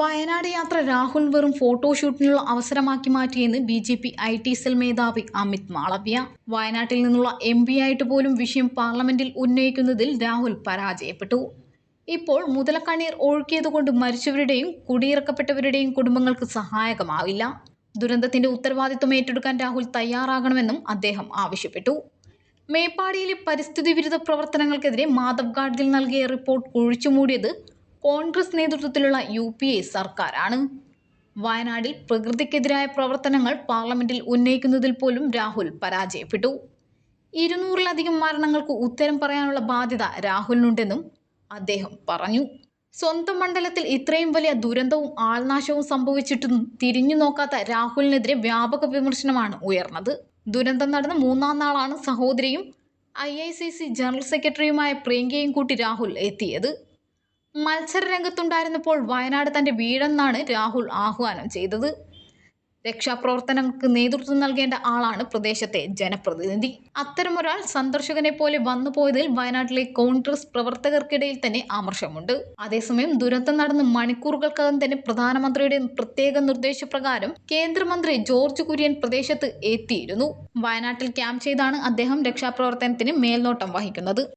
വയനാട് യാത്ര രാഹുൽ വെറും ഫോട്ടോഷൂട്ടിനുള്ള അവസരമാക്കി മാറ്റിയെന്ന് B J P I T cell മേധാവി അമിത് മാളവ്യ. വയനാട്ടിൽ നിന്നുള്ള എം പി ആയിട്ട് പോലും വിഷയം പാർലമെന്റിൽ ഉന്നയിക്കുന്നതിൽ രാഹുൽ പരാജയപ്പെട്ടു. ഇപ്പോൾ മുതലക്കണ്ണീർ ഒഴുക്കിയതുകൊണ്ട് മരിച്ചവരുടെയും കുടിയിറക്കപ്പെട്ടവരുടെയും കുടുംബങ്ങൾക്ക് സഹായകമാവില്ല. ദുരന്തത്തിന്റെ ഉത്തരവാദിത്വം ഏറ്റെടുക്കാൻ രാഹുൽ തയ്യാറാകണമെന്നും അദ്ദേഹം ആവശ്യപ്പെട്ടു. മേപ്പാടിയിലെ പരിസ്ഥിതി വിരുദ്ധ പ്രവർത്തനങ്ങൾക്കെതിരെ മാധവ് ഗാഡ്ഗിൽ നൽകിയ റിപ്പോർട്ട് കുഴിച്ചുമൂടിയത് കോൺഗ്രസ് നേതൃത്വത്തിലുള്ള യു പി എ സർക്കാരാണ്. വയനാടിൽ പ്രകൃതിക്കെതിരായ പ്രവർത്തനങ്ങൾ പാർലമെന്റിൽ ഉന്നയിക്കുന്നതിൽ പോലും രാഹുൽ പരാജയപ്പെട്ടു. ഇരുന്നൂറിലധികം മരണങ്ങൾക്ക് ഉത്തരം പറയാനുള്ള ബാധ്യത രാഹുലിനുണ്ടെന്നും അദ്ദേഹം പറഞ്ഞു. സ്വന്തം മണ്ഡലത്തിൽ ഇത്രയും വലിയ ദുരന്തവും ആൾനാശവും സംഭവിച്ചിട്ടും തിരിഞ്ഞു നോക്കാത്ത രാഹുലിനെതിരെ വ്യാപക വിമർശനമാണ് ഉയർന്നത്. ദുരന്തം നടന്ന മൂന്നാം നാളാണ് സഹോദരിയും ഐ ജനറൽ സെക്രട്ടറിയുമായ പ്രിയങ്കയും കൂട്ടി രാഹുൽ എത്തിയത്. മത്സര രംഗത്തുണ്ടായിരുന്നപ്പോൾ വയനാട് തന്റെ വീടെന്നാണ് രാഹുൽ ആഹ്വാനം ചെയ്തത്. രക്ഷാപ്രവർത്തനങ്ങൾക്ക് നേതൃത്വം നൽകേണ്ട ആളാണ് പ്രദേശത്തെ ജനപ്രതിനിധി. അത്തരമൊരാൾ സന്ദർശകനെ പോലെ വന്നുപോയതിൽ വയനാട്ടിലെ കോൺഗ്രസ് പ്രവർത്തകർക്കിടയിൽ തന്നെ ആമർശമുണ്ട് അതേസമയം ദുരന്തം നടന്ന് മണിക്കൂറുകൾക്കകം തന്നെ പ്രധാനമന്ത്രിയുടെ പ്രത്യേക നിർദ്ദേശപ്രകാരം കേന്ദ്രമന്ത്രി ജോർജ് കുര്യൻ പ്രദേശത്ത് എത്തിയിരുന്നു. വയനാട്ടിൽ ക്യാമ്പ് ചെയ്താണ് അദ്ദേഹം രക്ഷാപ്രവർത്തനത്തിന് മേൽനോട്ടം വഹിക്കുന്നത്.